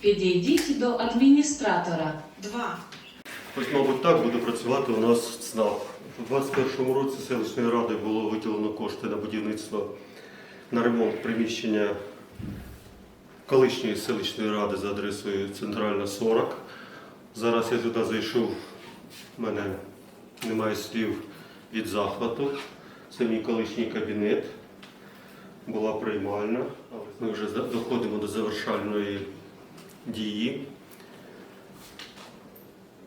Підійдіть до адміністратора. Два. Ось, мабуть, так буде працювати у нас ЦНАП. У 2021 році селищною радою було виділено кошти на будівництво на ремонт приміщення колишньої селищної ради за адресою Центральна 40. Зараз я туди зайшов, в мене немає слів від захвату. Це мій колишній кабінет, була приймальна. Ми вже доходимо до завершальної дії.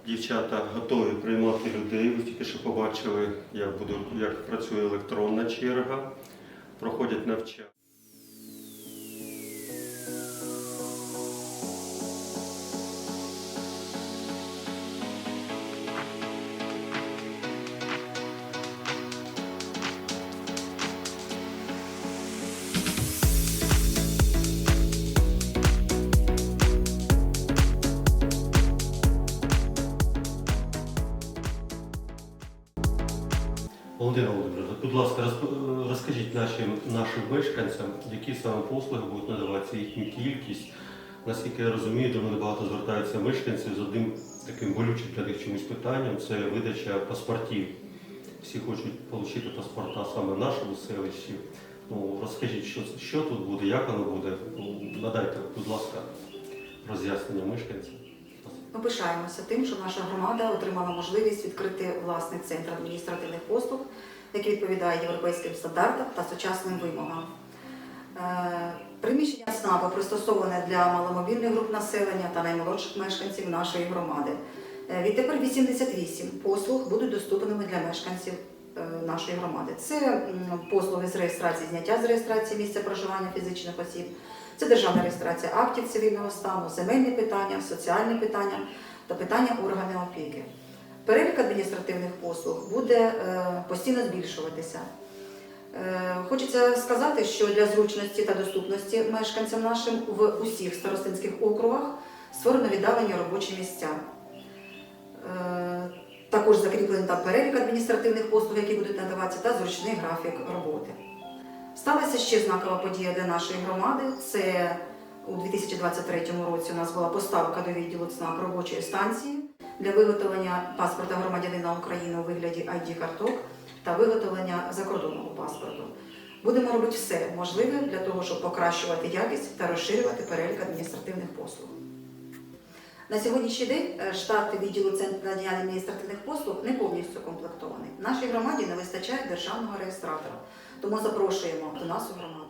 Дівчата готові приймати людей. Ви тільки що побачили, як, буду, як працює електронна черга, проходять навчання. Володимир Володимирович, будь ласка, розкажіть нашим, нашим мешканцям, які саме послуги будуть надаватися, їхню кількість. Наскільки я розумію, до мене багато звертаються мешканців з одним таким болючим для них чомусь питанням це видача паспортів. Всі хочуть отримати паспорта саме в нашому селищі. Ну, розкажіть, що, що тут буде, як воно буде. Надайте, будь ласка, роз'яснення мешканцям. Ми пишаємося тим, що наша громада отримала можливість відкрити власний центр адміністративних послуг, який відповідає європейським стандартам та сучасним вимогам. Е, Приміщення СНАПа пристосоване для маломобільних груп населення та наймолодших мешканців нашої громади. Е, Відтепер 88 послуг будуть доступними для мешканців нашої громади. Це послуги з реєстрації, зняття з реєстрації місця проживання фізичних осіб, це державна реєстрація актів цивільного стану, земельні питання, соціальні питання та питання органів опіки. Перелік адміністративних послуг буде е, постійно збільшуватися. Е, Хочеться сказати, що для зручності та доступності мешканцям нашим в усіх старостинських округах створено віддалені робочі місця. Також закріплений там перелік адміністративних послуг, які будуть надаватися, та зручний графік роботи. Сталася ще знакова подія для нашої громади. Це у 2023 році у нас була поставка до відділу ЦНАП робочої станції для виготовлення паспорта громадянина України у вигляді ID-карток та виготовлення закордонного паспорту. Будемо робити все можливе для того, щоб покращувати якість та розширювати перелік адміністративних послуг. На сьогоднішній день е, штат відділу Центру надання адміністративних послуг не повністю комплектований. Нашій громаді не вистачає державного реєстратора, тому запрошуємо до нас у громаду.